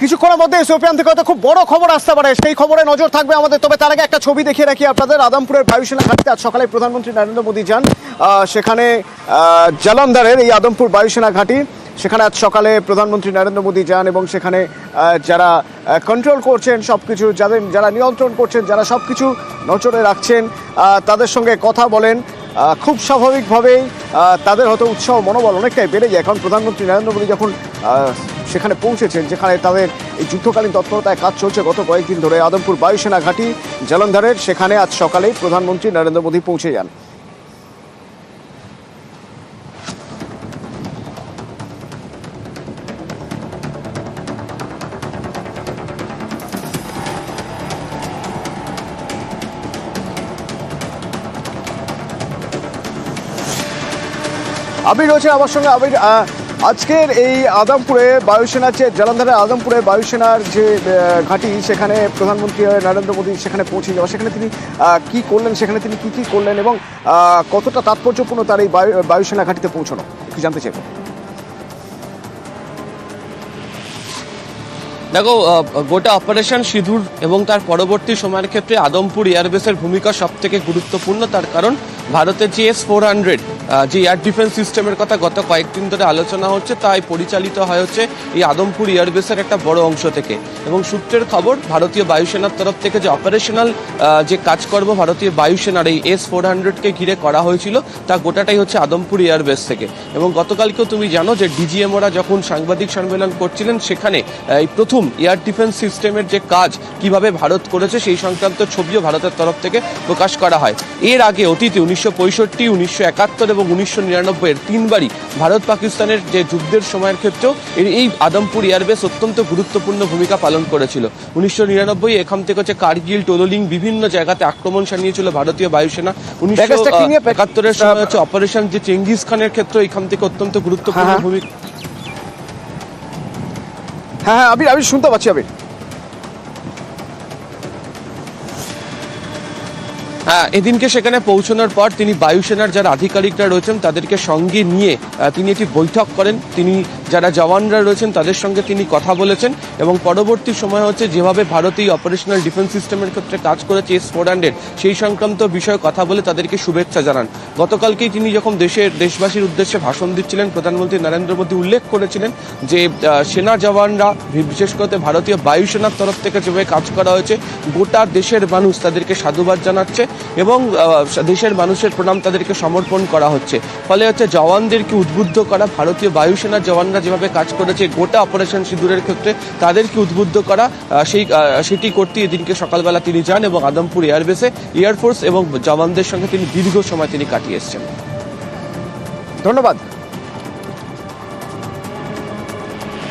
কিছুক্ষণের মধ্যে সোপিয়ান থেকে হয়তো খুব বড় খবর আসতে পারে। সেই খবরে নজর থাকবে আমাদের। তবে তার আগে একটা ছবি দেখিয়ে রাখি আপনাদের। আদমপুরের বায়ুসেনা ঘাটিতে আজ সকালে প্রধানমন্ত্রী নরেন্দ্র মোদী যান। সেখানে আহ, এই আদমপুর বায়ুসেনা ঘাঁটি। সেখানে আজ সকালে প্রধানমন্ত্রী নরেন্দ্র মোদী যান এবং সেখানে যারা কন্ট্রোল করছেন সব কিছু যাদের যারা নিয়ন্ত্রণ করছেন যারা সব কিছু নজরে রাখছেন তাদের সঙ্গে কথা বলেন। খুব স্বাভাবিকভাবেই তাদের হয়তো উৎসাহ মনোবল অনেকটাই বেড়ে যায়। কারণ প্রধানমন্ত্রী নরেন্দ্র মোদী যখন সেখানে পৌঁছেছেন, যেখানে তাদের এই যুদ্ধকালীন তৎপরতায় কাজ চলছে। গত কয়েকদিন ধরে আদমপুর বায়ুসেনা ঘাঁটি জলন্ধরের, সেখানে আজ সকালেই প্রধানমন্ত্রী নরেন্দ্র মোদী পৌঁছে যান। আবির রয়েছে আমার সঙ্গে। আবির আজকের এই আদমপুরে বায়ুসেনার যে জলন্ধরের আদমপুরে বায়ুসেনার যে ঘাঁটি, সেখানে প্রধানমন্ত্রী নরেন্দ্র মোদী সেখানে পৌঁছে যাওয়া সেখানে তিনি কি করলেন, সেখানে তিনি কি কি করলেন এবং কতটা তাৎপর্যপূর্ণ তার এই বায়ু, বায়ুসেনা ঘাঁটিতে পৌঁছানো? কি জানতে চাইব দেখো গোটা অপারেশন সিঁধুর এবং তার পরবর্তী সময়ের ক্ষেত্রে আদমপুর এয়ারবেসের ভূমিকা সব থেকে গুরুত্বপূর্ণ, তার কারণ ভারতের যে এস ফোর হান্ড্রেড যে এয়ার ডিফেন্স সিস্টেমের কথা গত কয়েকদিন ধরে আলোচনা হচ্ছে, তাই পরিচালিত হয় হচ্ছে এই আদমপুর এয়ারবেসের একটা বড় অংশ থেকে। এবং সূত্রের খবর, ভারতীয় বায়ুসেনার তরফ থেকে যে অপারেশনাল যে কাজকর্ম ভারতীয় বায়ুসেনার এই এস ফোর হান্ড্রেডকে ঘিরে করা হয়েছিল, তা গোটাটাই হচ্ছে আদমপুর এয়ারবেস থেকে। এবং গতকালকেও তুমি জানো যে ডিজিএমওরা যখন সাংবাদিক সম্মেলন করছিলেন, সেখানে এই প্রথম এয়ার ডিফেন্স সিস্টেমের যে কাজ কীভাবে ভারত করেছে, সেই সংক্রান্ত ছবিও ভারতের তরফ থেকে প্রকাশ করা হয়। এর আগে অতীতে উনিশশো পঁয়ষট্টি উনিশশো একাত্তর এবং উনিশশো নিরানব্বই এর তিনবারই ভারত পাকিস্তানের যে যুদ্ধের সময়ের ক্ষেত্রেও এর- এই আদমপুর এয়ারবেস অত্যন্ত গুরুত্বপূর্ণ ভূমিকা পালন করেছিল। উনিশশো নিরানব্বই এখান থেকে হচ্ছে কার্গিল টোলোলিং বিভিন্ন জায়গাতে আক্রমণ সানিয়েছিল ভারতীয় বায়ুসেনা। উনিশশো একাত্তরের সময় হচ্ছে অপারেশন যে চেঙ্গিস খানের ক্ষেত্রে এখান থেকে অত্যন্ত গুরুত্বপূর্ণ হ্যাঁ, হ্যাঁ। ভূমিকা হ্যাঁ হ্যাঁ আবির আবির শুনতে পাচ্ছি আবির এদিনকে সেখানে পৌঁছানোর পর তিনি বায়ুসেনার যারা আধিকারিকরা রয়েছেন তাদেরকে সঙ্গে নিয়ে তিনি একটি বৈঠক করেন। তিনি যারা জওয়ানরা রয়েছেন, তাদের সঙ্গে তিনি কথা বলেছেন এবং পরবর্তী সময় হচ্ছে যেভাবে ভারত এই অপারেশনাল ডিফেন্স সিস্টেমের ক্ষেত্রে কাজ করেছে এস ফোর হান্ড্রেড সেই সংক্রান্ত বিষয়ে কথা বলে তাদেরকে শুভেচ্ছা জানান। গতকালকেই তিনি যখন দেশের দেশবাসীর উদ্দেশ্যে ভাষণ দিচ্ছিলেন, প্রধানমন্ত্রী নরেন্দ্র মোদী উল্লেখ করেছিলেন যে সেনা জওয়ানরা, বিশেষ করে ভারতীয় বায়ুসেনার তরফ থেকে যেভাবে কাজ করা হয়েছে, গোটা দেশের মানুষ তাদেরকে সাধুবাদ জানাচ্ছে এবং দেশের মানুষের প্রণাম তাদেরকে সমর্পণ করা হচ্ছে। ফলে হচ্ছে জওয়ানদেরকে উদ্বুদ্ধ করা ভারতীয় বায়ুসেনার জওয়ানরা যেভাবে কাজ করেছে, গোটা অপারেশন সিঁদুরের ক্ষেত্রে তাদেরকে উদ্বুদ্ধ করা সেই সেটি করতে এদিনকে সকালবেলা তিনি যান এবং আদমপুর এয়ারবেসে এয়ারফোর্স এবং জওয়ানদের সঙ্গে তিনি দীর্ঘ সময় তিনি কাটিয়ে এসছেন। ধন্যবাদ।